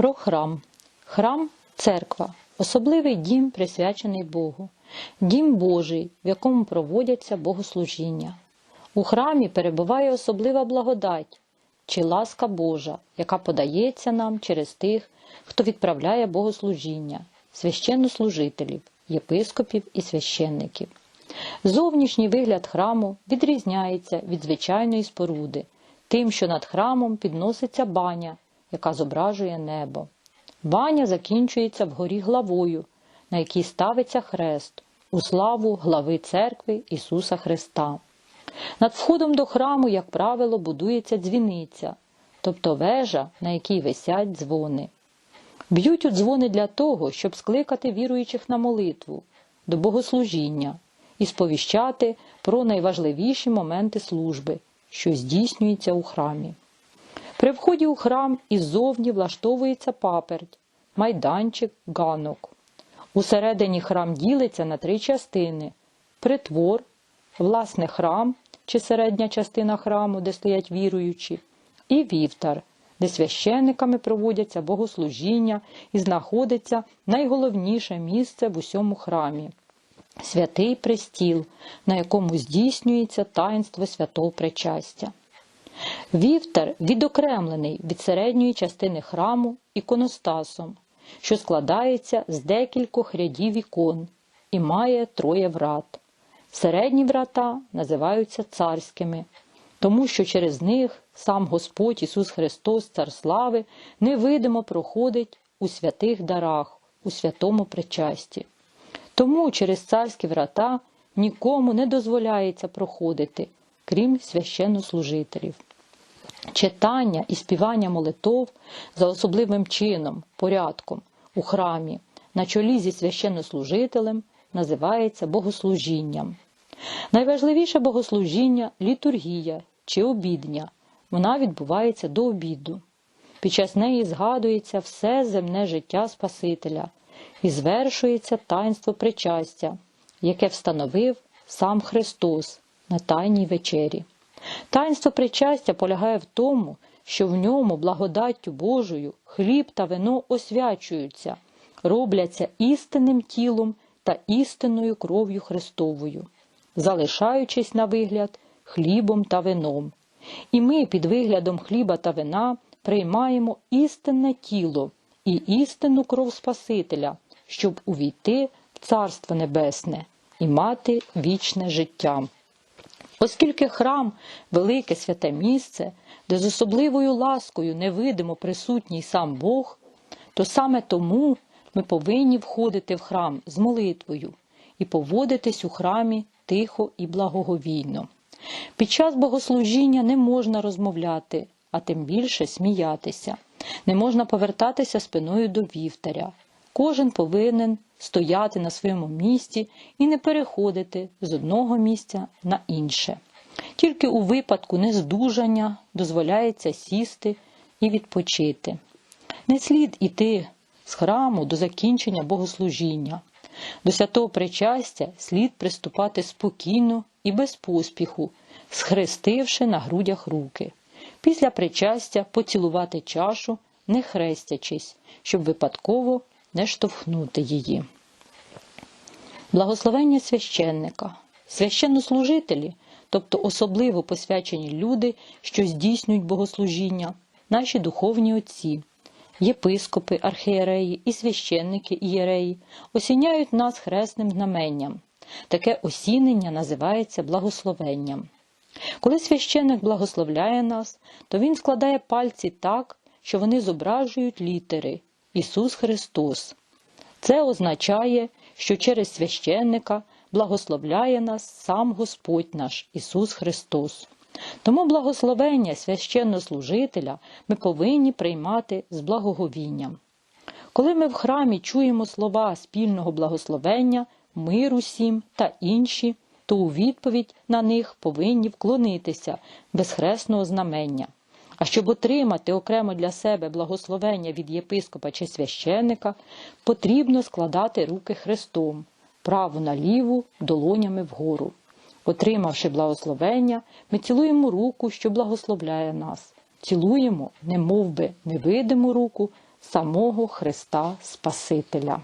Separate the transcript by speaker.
Speaker 1: Про храм. Храм церква, особливий дім, присвячений Богу, дім Божий, в якому проводяться богослужіння. У храмі перебуває особлива благодать чи ласка Божа, яка подається нам через тих, хто відправляє богослужіння, священнослужителів, єпископів і священників. Зовнішній вигляд храму відрізняється від звичайної споруди, тим, що над храмом підноситься баня, яка зображує небо. Баня закінчується вгорі главою, на якій ставиться хрест у славу глави церкви Ісуса Христа. Над входом до храму, як правило, будується дзвіниця, тобто вежа, на якій висять дзвони. Б'ють у дзвони для того, щоб скликати віруючих на молитву, до богослужіння і сповіщати про найважливіші моменти служби, що здійснюється у храмі. При вході у храм іззовні влаштовується паперть, майданчик, ганок. Усередині храм ділиться на три частини: притвор, власне храм чи середня частина храму, де стоять віруючі, і вівтар, де священниками проводяться богослужіння і знаходиться найголовніше місце в усьому храмі святий престіл, на якому здійснюється таїнство святого причастя. Вівтар відокремлений від середньої частини храму іконостасом, що складається з декількох рядів ікон і має троє врат. Середні врата називаються царськими, тому що через них сам Господь Ісус Христос, Цар Слави, невидимо проходить у святих дарах, у святому причасті. Тому через царські врата нікому не дозволяється проходити, крім священнослужителів. Читання і співання молитов за особливим чином, порядком у храмі на чолі зі священнослужителем називається богослужінням. Найважливіше богослужіння літургія чи обідня. Вона відбувається до обіду. Під час неї згадується все земне життя Спасителя і звершується таїнство причастя, яке встановив сам Христос на Тайній вечері. Таїнство причастя полягає в тому, що в ньому благодаттю Божою хліб та вино освячуються, робляться істинним тілом та істинною кров'ю Христовою, залишаючись на вигляд хлібом та вином. І ми під виглядом хліба та вина приймаємо істинне тіло і істинну кров Спасителя, щоб увійти в Царство Небесне і мати вічне життя. Оскільки храм велике святе місце, де з особливою ласкою невидимо присутній сам Бог, то саме тому ми повинні входити в храм з молитвою і поводитись у храмі тихо і благоговійно. Під час богослужіння не можна розмовляти, а тим більше сміятися. Не можна повертатися спиною до вівтаря. Кожен повинен стояти на своєму місці і не переходити з одного місця на інше. Тільки у випадку нездужання дозволяється сісти і відпочити. Не слід іти з храму до закінчення богослужіння. До святого причастя слід приступати спокійно і без поспіху, схрестивши на грудях руки. Після причастя поцілувати чашу, не хрестячись, щоб випадково не штовхнути її. Благословення священника, священнослужителі, тобто особливо посвячені люди, що здійснюють богослужіння, наші духовні отці, єпископи, архієреї і священники ієреї осіняють нас хресним знаменням. Таке осінення називається благословенням. Коли священник благословляє нас, то він складає пальці так, що вони зображують літери Ісус Христос. Це означає, що через священника благословляє нас сам Господь наш Ісус Христос. Тому благословення священнослужителя ми повинні приймати з благоговінням. Коли ми в храмі чуємо слова спільного благословення, миру всім та інші, то у відповідь на них повинні вклонитися без хресного знамення. А щоб отримати окремо для себе благословення від єпископа чи священника, потрібно складати руки хрестом, праву на ліву, долонями вгору. Отримавши благословення, ми цілуємо руку, що благословляє нас. Цілуємо, не мов би, невидиму руку, самого Христа Спасителя.